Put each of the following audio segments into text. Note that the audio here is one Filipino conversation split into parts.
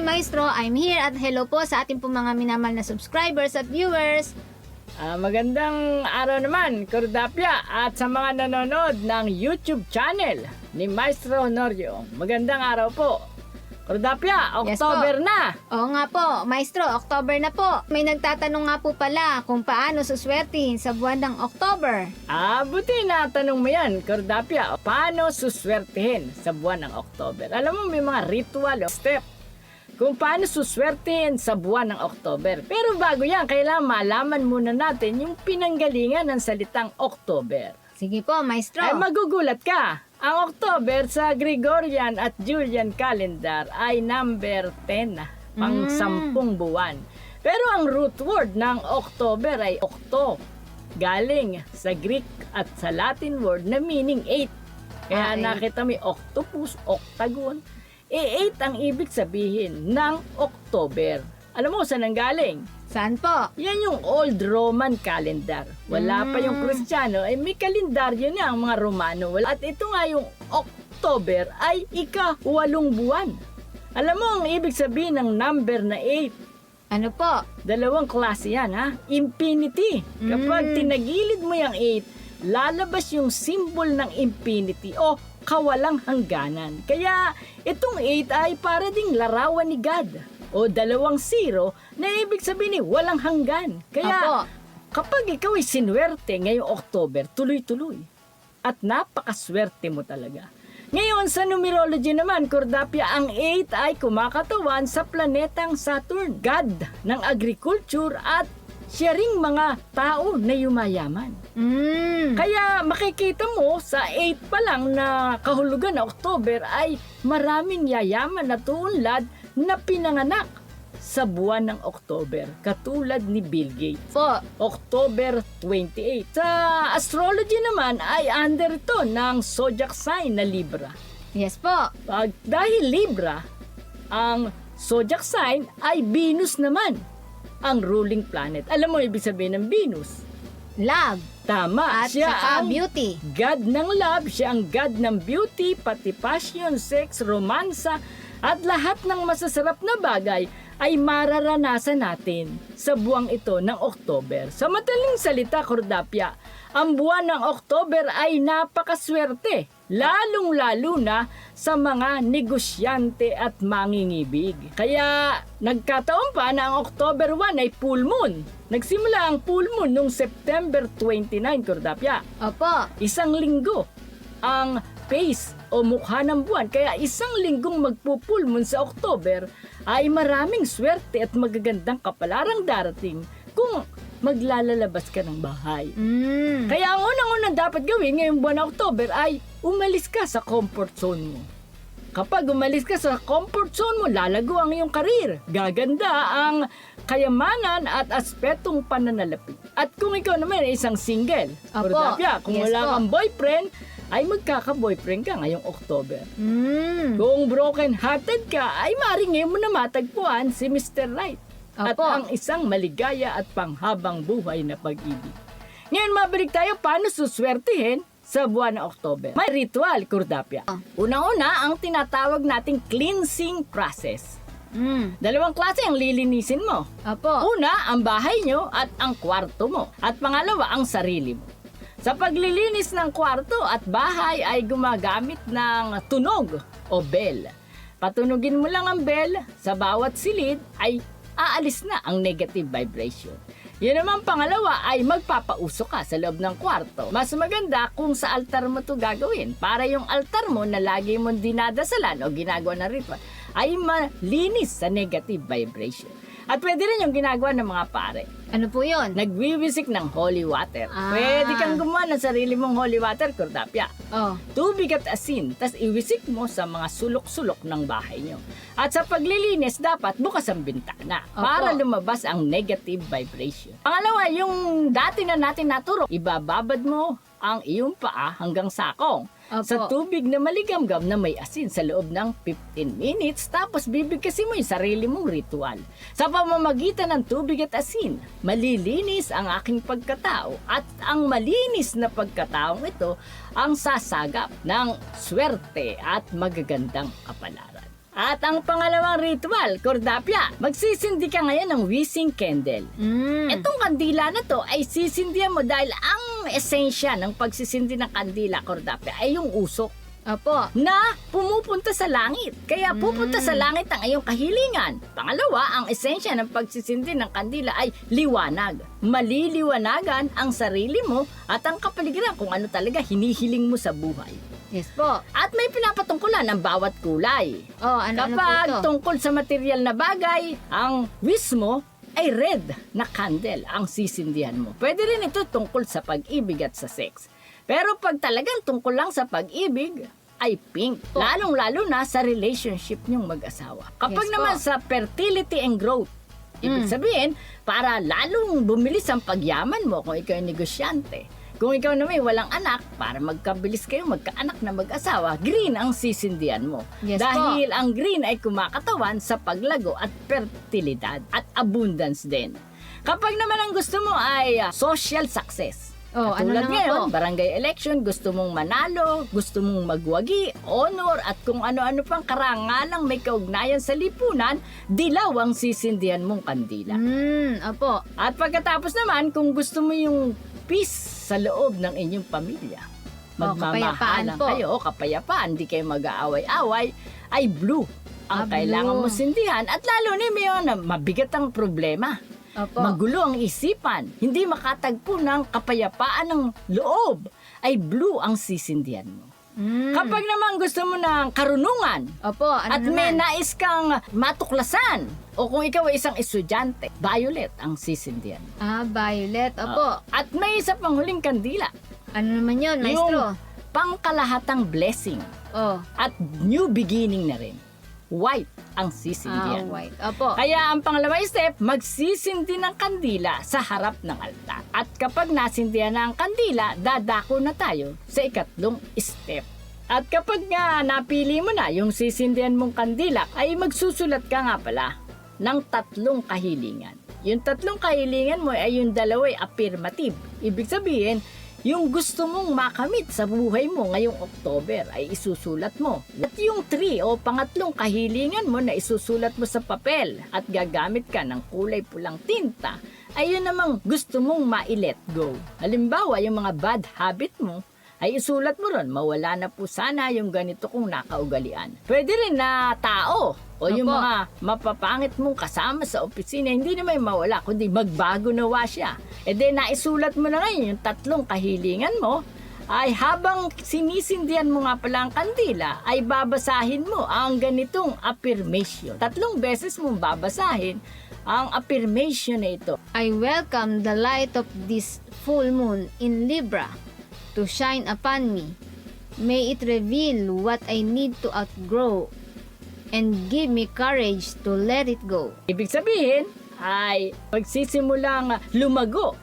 Hi Maestro, I'm here at hello po sa ating po mga minamahal na subscribers at viewers. Ah, magandang araw naman, Kordapia, at sa mga nanonood ng YouTube channel ni Maestro Honorio. Magandang araw po. Kordapia, Yes October po. na. Oo nga po, Maestro, October na po. May nagtatanong nga po pala kung paano suswertihin sa buwan ng October. Ah, buti na tanong mo yan, Kordapia. Paano suswertihin sa buwan ng October? Alam mo, may mga ritual o step kung paano suswertihin sa buwan ng October. Pero bago yan, kailangan malaman muna natin yung pinanggalingan ng salitang October. Sige po, Maestro. Ay magugulat ka. Ang October sa Gregorian at Julian calendar ay number 10, pang Mm. sampung buwan. Pero ang root word ng October ay octo, galing sa Greek at sa Latin word na meaning 8. Kaya Ah, eight. nakita mo yung octopus, octagon. E 8 ang ibig sabihin ng October. Alam mo saan ang galing? Saan po? Yan yung old Roman calendar. Wala pa yung Mm. Kristiyano, ay may kalendaryo na ang mga Romano. At ito nga yung October ay ika-walong buwan. Alam mo ang ibig sabihin ng number na 8? Ano po? Dalawang klase yan ha. Infinity. Kapag Mm. tinagilid mo yung 8, lalabas yung symbol ng infinity o kawalang hangganan. Kaya itong 8 ay para ding larawan ni God o dalawang zero na ibig sabihin ni walang hanggan. Kaya Apo. kapag ikaw ay sinwerte ngayong October, tuloy-tuloy. At napakaswerte mo talaga. Ngayon, sa numerology naman, Cordapia, ang 8 ay kumakatawan sa planetang Saturn, god ng agriculture at siya ring mga tao na yumayaman. Mm. Kaya makikita mo sa 8 pa lang na kahulugan na October ay maraming yayaman na tuunlad na pinanganak sa buwan ng October, katulad ni Bill Gates. Po. October 28. Sa astrology naman ay under ito ng zodiac sign na Libra. Yes po. Pag dahil Libra, ang zodiac sign ay Venus naman, ang ruling planet. Alam mo ibig sabihin ng Venus? Love. Tama, At siya saka ang beauty. God ng love, siya ang God ng beauty, pati passion, sex, romansa, at lahat ng masasarap na bagay ay mararanasan natin sa buwang ito ng October. Sa madaling salita, Cordapia, ang buwan ng October ay napakaswerte, lalong-lalo na sa mga negosyante at mangingibig. Kaya nagkataon pa na ang October 1 ay full moon. Nagsimula ang full moon noong September 29, Cordapia. Opo. Isang linggo ang face o mukha ng buwan. Kaya isang linggong magpo-full moon sa October ay maraming swerte at magagandang kapalarang darating kung maglalalabas ka ng bahay. Mm. Kaya ang unang-unang dapat gawin ngayong buwan ng October ay umalis ka sa comfort zone mo. Kapag umalis ka sa comfort zone mo, lalago ang iyong karir. Gaganda ang kayamanan at aspetong pananalapi. At kung ikaw naman ay isang single, Apo. Cordapia, kung Yes wala po. kang boyfriend, ay magkaka-boyfriend ka ngayong October. Mm. Kung broken-hearted ka, ay maaaring ngayon mo na matagpuan si Mr. Right. At Apo. ang isang maligaya at panghabang buhay na pag-ibig. Ngayon, mabalik tayo paano suswertihin sa buwan ng October. May ritual, Kurdapia. Ah. Unang-una, ang tinatawag nating cleansing process. Mm. Dalawang klase ang lilinisin mo. Opo. Una, ang bahay nyo at ang kwarto mo. At pangalawa, ang sarili mo. Sa paglilinis ng kwarto at bahay ay gumagamit ng tunog o bell. Patunugin mo lang ang bell, sa bawat silid ay aalis na ang negative vibration. Yun naman pangalawa ay magpapauso ka sa loob ng kwarto. Mas maganda kung sa altar mo to gagawin para yung altar mo na lagi mong dinadasalan o ginagawa na ritual ay malinis sa negative vibration. At pwede rin yung ginagawa ng mga pare. Ano po yun? Nagwiwisik ng holy water. Ah. Pwede kang gumawa ng sarili mong holy water, Kordapya. Oh. Tubig at asin, tas iwisik mo sa mga sulok-sulok ng bahay nyo. At sa paglilinis, dapat bukas ang bintana Opo. para lumabas ang negative vibration. Pangalawa, yung dati na natin naturo, ibababad mo ang iyong paa hanggang sakong. Opo. Sa tubig na maligamgam na may asin sa loob ng 15 minutes, tapos bibigkasin mo yung sarili mong ritual. Sa pamamagitan ng tubig at asin, malilinis ang aking pagkatao at ang malinis na pagkataong ito ang sasagap ng swerte at magagandang kapalaran. At ang pangalawang ritual, Cordapia, magsisindi ka ngayon ng wishing candle. Mm. Itong kandila na to ay sisindihan mo dahil ang esensya ng pagsisindi ng kandila, Cordapia, ay yung usok Opo. na pumupunta sa langit. Kaya pupunta sa langit ang iyong kahilingan. Pangalawa, ang esensya ng pagsisindi ng kandila ay liwanag. Maliliwanagan ang sarili mo at ang kapaligiran kung ano talaga hinihiling mo sa buhay. Yes po. At may pinapatungkulan ng bawat kulay. Oh, ano, ano po Kapag ito? tungkol sa material na bagay, ang wish mo ay red na candle ang sisindihan mo. Pwede rin ito tungkol sa pag-ibig at sa sex. Pero pag talagang tungkol lang sa pag-ibig, ay pink. Po. Lalong-lalo na sa relationship niyong mag-asawa. Kapag Yes po. naman sa fertility and growth, ibig Mm. sabihin, para lalong bumilis ang pagyaman mo kung ikaw ay negosyante. Kung ikaw naman walang anak, para magkabilis kayo magkaanak na mag-asawa, green ang sisindihan mo. Yes po. Dahil ang green ay kumakatawan sa paglago at fertilidad at abundance din. Kapag naman ang gusto mo ay ah, social success. Oh, ano Katulad na nga ngayon, po? barangay election, gusto mong manalo, gusto mong magwagi, honor, at kung ano-ano pang karangalang may kaugnayan sa lipunan, dilaw ang sisindihan mong kandila. Mm, opo. At pagkatapos naman, kung gusto mo yung peace sa loob ng inyong pamilya, Oh, magmamahalan po. kayo, o kapayapaan, di kayo mag-aaway-away, ay blue ang Ah, blue. kailangan mo sindihan. At lalo na mga mabigat ang problema. Opo. Magulo ang isipan, hindi makatagpo ng kapayapaan ng loob, ay blue ang sisindihan mo. Mm. Kapag naman gusto mo ng karunungan, Opo, ano at naman? may nais kang matuklasan, o kung ikaw ay isang estudyante, violet ang sisindihan. Ah, violet. Opo. At may isa pang huling kandila, Ano naman yun, maestro? yung pangkalahatang blessing Oh. at new beginning na rin. White ang Ah, sisindihan. white. Opo. Kaya ang pangalawa step, magsisindi ng kandila sa harap ng altar. At kapag nasindihan na ang kandila, dadako na tayo sa ikatlong step. At kapag nga napili mo na yung sisindihan mong kandila, ay magsusulat ka nga pala ng tatlong kahilingan. Yung tatlong kahilingan mo ay yung dalaway affirmative. Ibig sabihin, yung gusto mong makamit sa buhay mo ngayong October ay isusulat mo. At yung three o pangatlong kahilingan mo na isusulat mo sa papel at gagamit ka ng kulay pulang tinta ay yun namang gusto mong ma-let go. Halimbawa, yung mga bad habit mo ay isulat mo ron, mawala na po sana yung ganito kong nakaugalian. Pwede rin na tao o yung Opo. mga mapapangit mong kasama sa opisina, hindi naman mawala, kundi magbago nawa siya. E then, naisulat mo na ngayon yung tatlong kahilingan mo, ay habang sinisindihan mo nga pala ang kandila, ay babasahin mo ang ganitong affirmation. Tatlong beses mong babasahin ang affirmation na ito. I welcome the light of this full moon in Libra to shine upon me. May it reveal what I need to outgrow and give me courage to let it go. Ibig sabihin ay magsisimulang lumago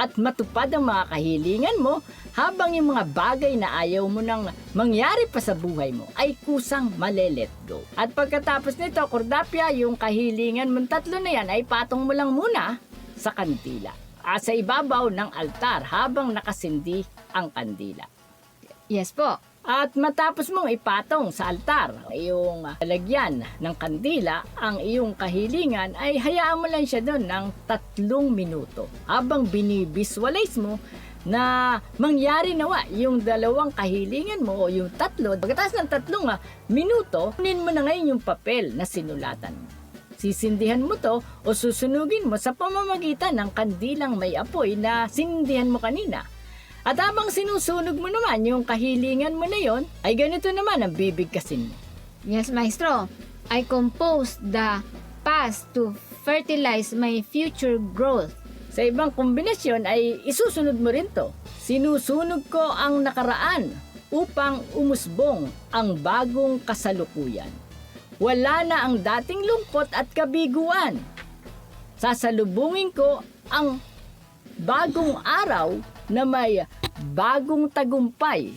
at matupad ang mga kahilingan mo habang yung mga bagay na ayaw mo nang mangyari pa sa buhay mo ay kusang malelet go. At pagkatapos nito, Cordapia, yung kahilingan mong tatlo na yan ay patong mo lang muna sa kandila. Ah, sa ibabaw ng altar habang nakasindi ang kandila. Yes po. At matapos mong ipatong sa altar yung lagyan ng kandila, ang iyong kahilingan ay hayaan mo lang siya doon ng tatlong minuto habang binivisualize mo na mangyari nawa yung dalawang kahilingan mo o yung tatlo. Pagkatapos ng tatlong ah, minuto, kunin mo na ngayon yung papel na sinulatan mo. Sisindihan mo to o susunugin mo sa pamamagitan ng kandilang may apoy na sinindihan mo kanina. At habang sinusunog mo naman yung kahilingan mo na yon, ay ganito naman ang bibigkasin mo. Yes, maestro. I compose the past to fertilize my future growth. Sa ibang kombinasyon ay isusunod mo rin to. Sinusunog ko ang nakaraan upang umusbong ang bagong kasalukuyan. Wala na ang dating lungkot at kabiguan. Sasalubungin ko ang bagong araw na may bagong tagumpay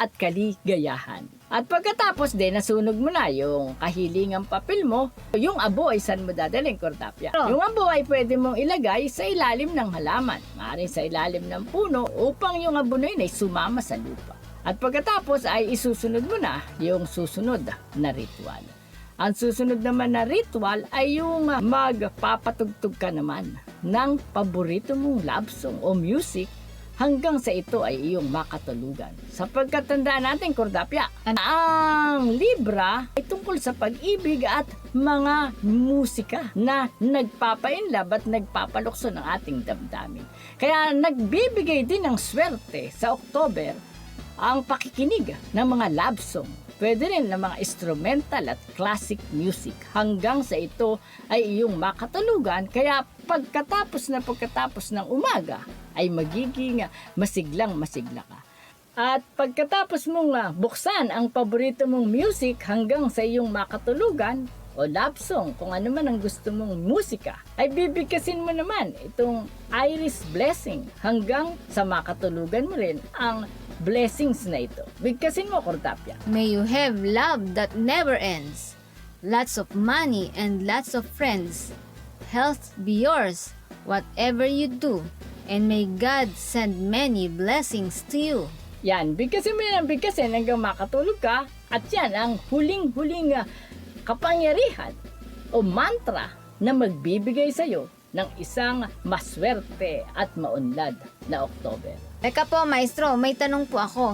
at kaligayahan. At pagkatapos din, nasunog mo na yung kahilingang papel mo, yung abo ay saan mo dadaling, Cordapia? Yung abo ay pwede mong ilagay sa ilalim ng halaman, maaaring sa ilalim ng puno upang yung abo na yun ay sumama sa lupa. At pagkatapos ay isusunod mo na yung susunod na ritual. Ang susunod naman na ritual ay yung magpapatugtog ka naman ng paborito mong love song o music hanggang sa ito ay iyong makatulugan. Sa pagkatandaan natin, Kordapya, ang Libra ay tungkol sa pag-ibig at mga musika na nagpapainlab at nagpapalukso ng ating damdamin. Kaya nagbibigay din ng swerte sa October ang pakikinig ng mga love song. Pwede rin ng mga instrumental at classic music hanggang sa ito ay iyong makatulugan kaya pagkatapos na pagkatapos ng umaga ay magiging masiglang masigla ka. At pagkatapos mong ah, buksan ang paborito mong music hanggang sa iyong makatulugan o love song, kung ano man ang gusto mong musika, ay bibigkasin mo naman itong Iris Blessing hanggang sa makatulugan mo rin ang blessings na ito. Bigkasin mo, Kortapya. May you have love that never ends. Lots of money and lots of friends. Health be yours, whatever you do. And may God send many blessings to you. Yan, bigkasin mo yan ang bigkasin hanggang makatulog ka. At yan ang huling-huling ah, kapangyarihan o mantra na magbibigay sa'yo ng isang maswerte at maunlad na October. Teka po, maestro, may tanong po ako.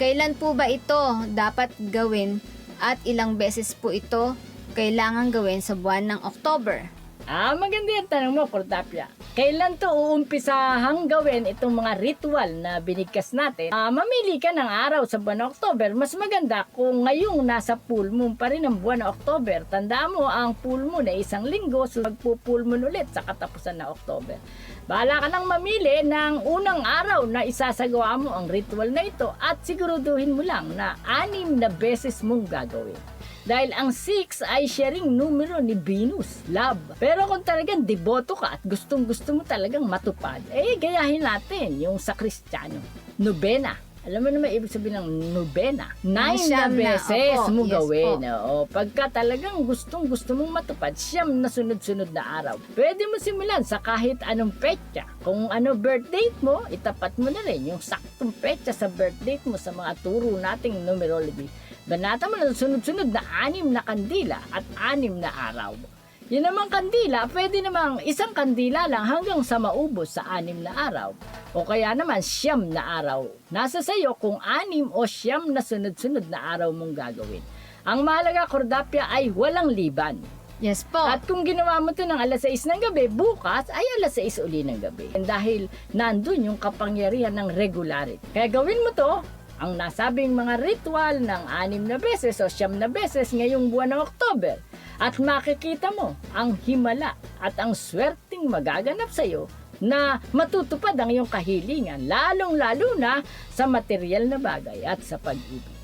Kailan po ba ito dapat gawin at ilang beses po ito kailangan gawin sa buwan ng October? Ah, maganda yung tanong mo, Cortapia. Kailan to uumpisahang gawin itong mga ritual na binigkas natin? Ah, mamili ka ng araw sa buwan ng October. Mas maganda kung ngayong nasa full moon pa rin ang buwan ng October. Tandaan mo, ang full moon ay isang linggo, so magpo-full moon ulit sa katapusan ng October. Bahala ka nang mamili ng unang araw na isasagawa mo ang ritual na ito at siguraduhin mo lang na anim na beses mong gagawin. Dahil ang 6 ay sharing numero ni Venus, love. Pero kung talagang deboto ka at gustong gusto mo talagang matupad, eh gayahin natin yung sa Kristiyano. Nobena. Alam mo naman ibig sabihin ng nobena. Nine na siyam na, beses opo, mo yes gawin. po. Oo, pagka talagang gustong gusto mong matupad, siyam na sunod-sunod na araw. Pwede mo simulan sa kahit anong petsa. Kung ano birth date mo, itapat mo na rin yung saktong petsa sa birth date mo sa mga turo nating numerology. Banata mo na sunod-sunod na anim na kandila at anim na araw. Yun namang kandila, pwede namang isang kandila lang hanggang sa maubos sa anim na araw. O kaya naman siyam na araw. Nasa sayo kung anim o siyam na sunod-sunod na araw mong gagawin. Ang mahalaga, Cordapia, ay walang liban. Yes po. At kung ginawa mo to ng alas 6 ng gabi, bukas ay alas 6 uli ng gabi. Dahil nandun yung kapangyarihan ng regularity. Kaya gawin mo to, ang nasabing mga ritual ng anim na beses o siyam na beses ngayong buwan ng October. At makikita mo ang himala at ang swerteng magaganap sa iyo na matutupad ang iyong kahilingan, lalong-lalo na sa material na bagay at sa pag-ibig.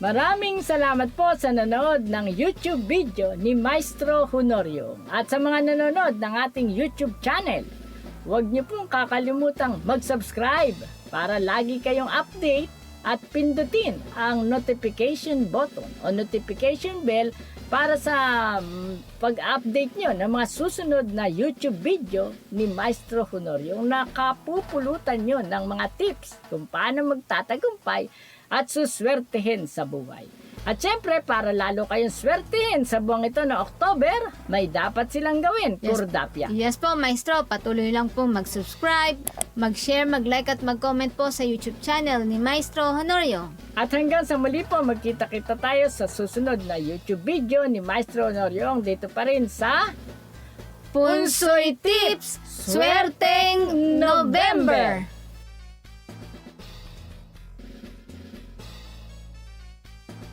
Maraming salamat po sa nanood ng YouTube video ni Maestro Honorio at sa mga nanonood ng ating YouTube channel. Huwag niyo pong kakalimutang mag-subscribe para lagi kayong update at pindutin ang notification button o notification bell para sa mm, pag-update nyo ng mga susunod na YouTube video ni Maestro Honorio. Yung nakapupulutan nyo ng mga tips kung paano magtatagumpay at suswertehin sa buhay. At syempre, para lalo kayong swertehin sa buwang ito na October, may dapat silang gawin, Yes. Kurdapya. Yes po, maestro. Patuloy lang po mag-subscribe, mag-share, mag-like at mag-comment po sa YouTube channel ni Maestro Honorio. At hanggang sa muli po, magkita-kita tayo sa susunod na YouTube video ni Maestro Honoriong dito pa rin sa Punsoy Tips! Swerteng November!